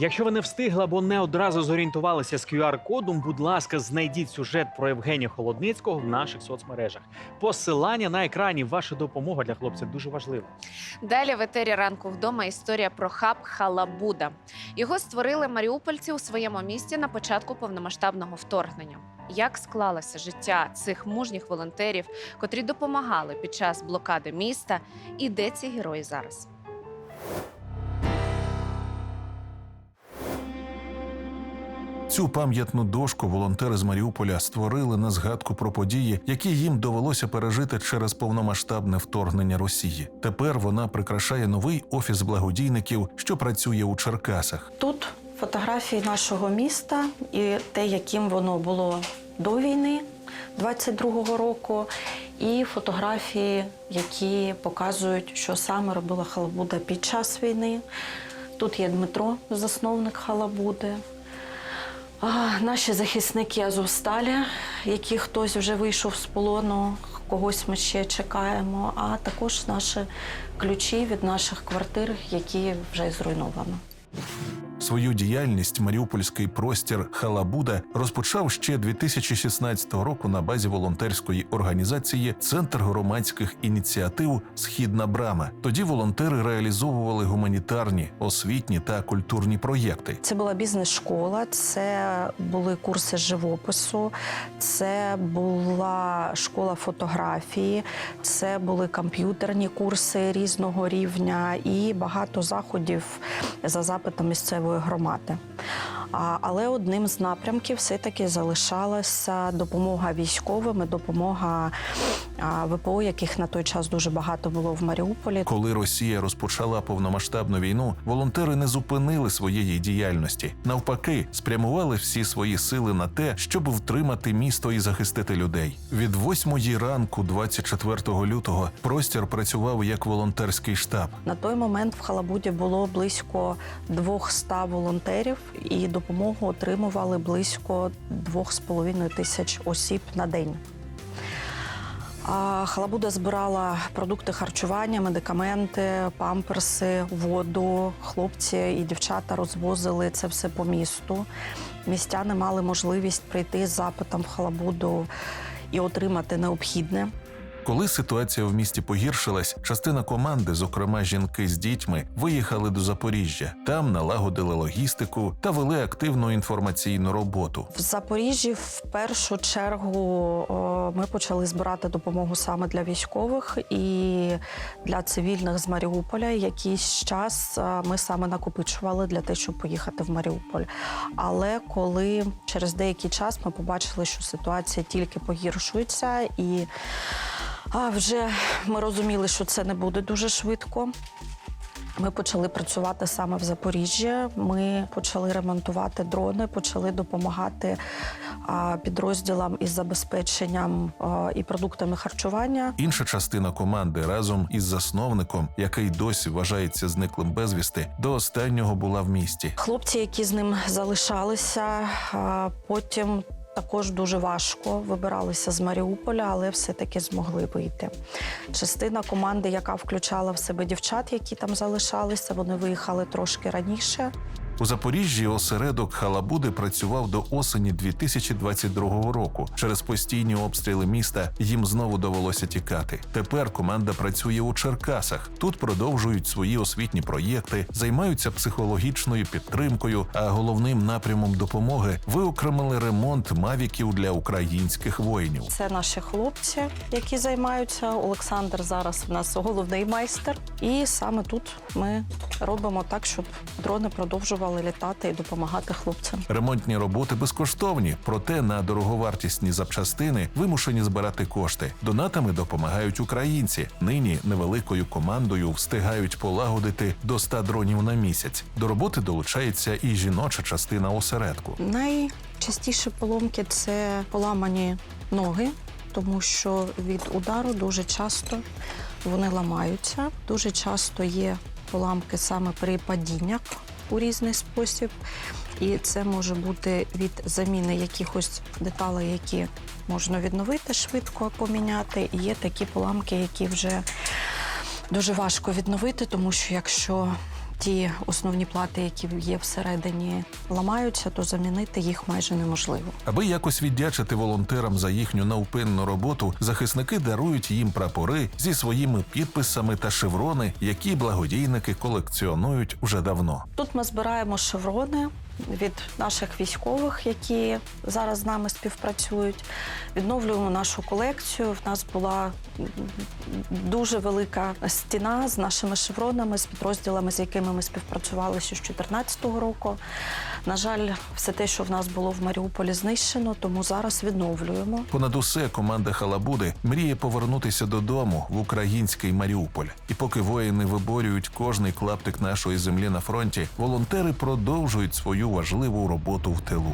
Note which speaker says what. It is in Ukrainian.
Speaker 1: Якщо ви не встигли або не одразу зорієнтувалися з QR-кодом, будь ласка, знайдіть сюжет про Євгенія Холодницького в наших соцмережах. Посилання на екрані. Ваша допомога для хлопця дуже важлива.
Speaker 2: Далі в етері ранку вдома історія про хаб Халабуда. Його створили маріупольці у своєму місті на початку повномасштабного вторгнення. Як склалося життя цих мужніх волонтерів, котрі допомагали під час блокади міста, і де ці герої зараз?
Speaker 3: Цю пам'ятну дошку волонтери з Маріуполя створили на згадку про події, які їм довелося пережити через повномасштабне вторгнення Росії. Тепер вона прикрашає новий офіс благодійників, що працює у Черкасах.
Speaker 4: Тут фотографії нашого міста і те, яким воно було до війни 22-го року, і фотографії, які показують, що саме робила Халабуда під час війни. Тут є Дмитро, засновник Халабуди. Наші захисники Азовсталі, які хтось вже вийшов з полону, когось ми ще чекаємо, а також наші ключі від наших квартир, які вже зруйновано.
Speaker 3: Свою діяльність маріупольський простір Халабуда розпочав ще 2016 року на базі волонтерської організації Центр громадських ініціатив Східна брама. Тоді волонтери реалізовували гуманітарні, освітні та культурні проєкти.
Speaker 4: Це була бізнес-школа, це були курси живопису, це була школа фотографії, це були комп'ютерні курси різного рівня і багато заходів за запитом місцевої громади. Але одним з напрямків все-таки залишалася допомога військовим, допомога ВПО, яких на той час дуже багато було в Маріуполі.
Speaker 3: Коли Росія розпочала повномасштабну війну, волонтери не зупинили своєї діяльності. Навпаки, спрямували всі свої сили на те, щоб втримати місто і захистити людей. Від восьмої ранку, 24 лютого, простір працював як волонтерський штаб.
Speaker 4: На той момент в Халабуді було близько 200 волонтерів, і допомогу отримували близько 2,5 тисяч осіб на день. Халабуда збирала продукти харчування, медикаменти, памперси, воду. Хлопці і дівчата розвозили це все по місту. Містяни мали можливість прийти з запитом в Халабуду і отримати необхідне.
Speaker 3: Коли ситуація в місті погіршилась, частина команди, зокрема жінки з дітьми, виїхали до Запоріжжя. Там налагодили логістику та вели активну інформаційну роботу.
Speaker 4: В Запоріжжі в першу чергу ми почали збирати допомогу саме для військових і для цивільних з Маріуполя. Якийсь час ми саме накопичували для того, щоб поїхати в Маріуполь. Але коли через деякий час ми побачили, що ситуація тільки погіршується, і а, вже ми розуміли, що це не буде дуже швидко. Ми почали працювати саме в Запоріжжі. Ми почали ремонтувати дрони, почали допомагати підрозділам із забезпеченням і продуктами харчування.
Speaker 3: Інша частина команди разом із засновником, який досі вважається зниклим безвісти, до останнього була в місті.
Speaker 4: Хлопці, які з ним залишалися, потім. Також дуже важко вибиралися з Маріуполя, але все-таки змогли вийти. Частина команди, яка включала в себе дівчат, які там залишалися, вони виїхали трошки раніше.
Speaker 3: У Запоріжжі осередок Халабуди працював до осені 2022 року. Через постійні обстріли міста їм знову довелося тікати. Тепер команда працює у Черкасах. Тут продовжують свої освітні проєкти, займаються психологічною підтримкою. А головним напрямом допомоги виокремили ремонт мавіків для українських воїнів.
Speaker 4: Це наші хлопці, які займаються. Олександр зараз у нас головний майстер. І саме тут ми робимо так, щоб дрони продовжували літати і допомагати хлопцям.
Speaker 3: Ремонтні роботи безкоштовні, проте на дороговартісні запчастини вимушені збирати кошти. Донатами допомагають українці. Нині невеликою командою встигають полагодити до 100 дронів на місяць. До роботи долучається і жіноча частина осередку.
Speaker 4: Найчастіші поломки це поламані ноги, тому що від удару дуже часто вони ламаються. Дуже часто є поламки саме при падіннях у різний спосіб. І це може бути від заміни якихось деталей, які можна відновити швидко, поміняти. І є такі поламки, які вже дуже важко відновити, тому що якщо ті основні плати, які є всередині, ламаються, то замінити їх майже неможливо.
Speaker 3: Аби якось віддячити волонтерам за їхню навпинну роботу, захисники дарують їм прапори зі своїми підписами та шеврони, які благодійники колекціонують вже давно.
Speaker 4: Тут ми збираємо шеврони від наших військових, які зараз з нами співпрацюють. Відновлюємо нашу колекцію. В нас була дуже велика стіна з нашими шевронами, з підрозділами, з якими ми співпрацювали ще з 2014 року. На жаль, все те, що в нас було в Маріуполі, знищено, тому зараз відновлюємо.
Speaker 3: Понад усе команда Халабуди мріє повернутися додому в український Маріуполь. І поки воїни виборюють кожний клаптик нашої землі на фронті, волонтери продовжують свою важливу роботу в тилу.